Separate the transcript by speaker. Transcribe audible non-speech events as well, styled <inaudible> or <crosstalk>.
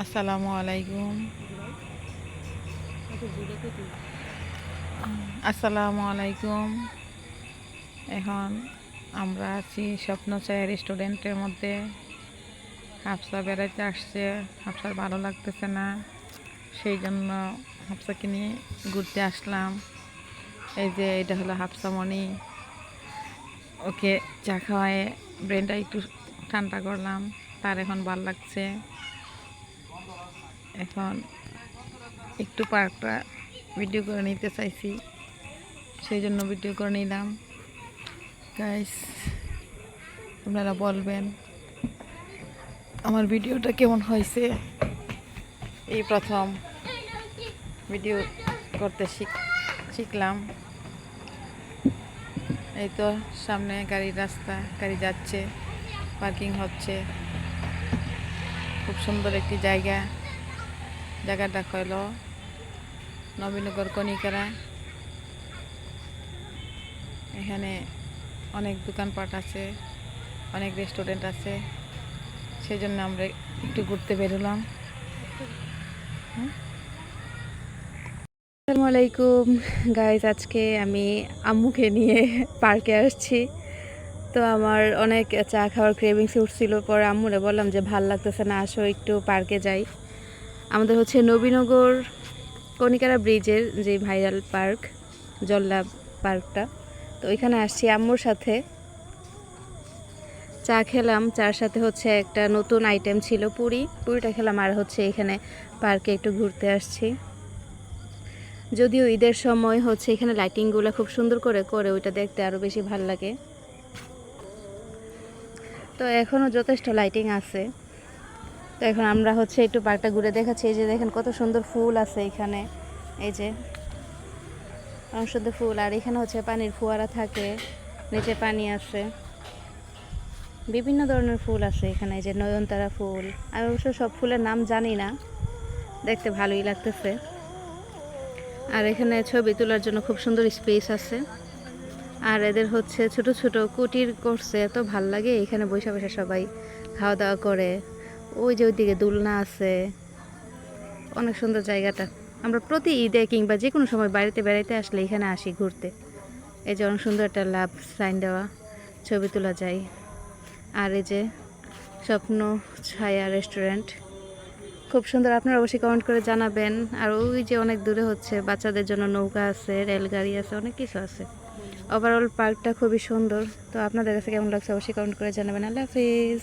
Speaker 1: আসসালামু আলাইকুম। আসসালামু এখন আমরা আছি স্বপ্নচায় রেস্টুরেন্টের মধ্যে। হাফসা বেড়াইতে আসছে। হাফসার ভালো লাগতেছে না। সেই জন্য হাফসাকে নিয়ে ঘুরতে আসলাম। এই যে এটা হলো হাফসামণি। ওকে চা খাওয়ায় ব্রেনটা একটু ঠান্ডা করলাম, তার এখন ভালো লাগছে। এখন একটু পার্কটা ভিডিও করে নিতে চাইছি, সেই জন্য ভিডিও করে নিলাম। গাইস আপনারা বলবেন, আমার ভিডিওটা কেমন হয়েছে? এই প্রথম ভিডিও করতে শিখ, শিখলাম। এই তো সামনে গাড়ির রাস্তা, গাড়ি যাচ্ছে। পার্কিং হচ্ছে। খুব সুন্দর একটি জায়গা। জায়গাটা হইল নবীনগর কণিকারা। এখানে অনেক দোকানপাট আছে, অনেক রেস্টুরেন্ট আছে। সেই জন্য আমরা একটু ঘুরতে বেরোলাম।
Speaker 2: আসসালামু আলাইকুম। গাইজ আজকে আমি আম্মুকে নিয়ে <laughs> পার্কে আসছি। তো আমার অনেক চা খাওয়ার ক্রেভিংস উঠছিল। পরে আম্মুরে বললাম যে, ভালো লাগতেছে না, আসো একটু পার্কে যাই। আমাদের হচ্ছে নবীনগর কণিকারা ব্রিজের যে ভাইরাল পার্ক জল্লা পার্কটা তো ওইখানে আসছি আম্মুর সাথে। চা খেলাম, চার সাথে হচ্ছে একটা নতুন আইটেম ছিল পুরি। পুরিটা খেলাম আর হচ্ছে এখানে পার্কে একটু ঘুরতে আসছি। যদিও ঈদের সময় হচ্ছে এখানে লাইটিংগুলো খুব সুন্দর করে করে ওইটা দেখতে আরও বেশি ভালো লাগে। তো এখনও যথেষ্ট লাইটিং আছে। তো এখন আমরা হচ্ছে একটু পার্কটা ঘুরে দেখাচ্ছি। এই যে দেখেন কত সুন্দর ফুল আছে এখানে। এই যে সুন্দর ফুল। আর এখানে হচ্ছে পানির ফোয়ারা থাকে। নিচে পানি আছে। বিভিন্ন ধরনের ফুল আছে এখানে। এই যে নয়নতারা ফুল। আমি অবশ্য সব ফুলের নাম জানি না। দেখতে ভালোই লাগতেছে। আর এখানে ছবি তোলার জন্য খুব সুন্দর স্পেস আছে। আর এদের হচ্ছে ছোট ছোট কুটির করছে, এত ভালো লাগে। এখানে বসে বসে সবাই খাওয়া দাওয়া করে। ওই যে ওইদিকে দোলনা আছে। অনেক সুন্দর জায়গাটা। আমরা প্রতি ঈদে কিংবা যে কোনো সময় বাড়িতে বেড়াইতে আসলে এখানে আসি ঘুরতে। এই যে অনেক সুন্দর একটা লাভ সাইন দেওয়া, ছবি তোলা যায়। আর এই যে স্বপ্ন ছায়া রেস্টুরেন্ট। খুব সুন্দর, আপনারা অবশ্যই কমেন্ট করে জানাবেন। আর ওই যে অনেক দূরে হচ্ছে, বাচ্চাদের জন্য নৌকা আছে, রেলগাড়ি আছে, অনেক কিছু আছে। ওভারঅল পার্কটা খুবই সুন্দর। তো আপনাদের কাছে কেমন লাগছে অবশ্যই কমেন্ট করে জানাবেন। আল্লাহ হাফিজ।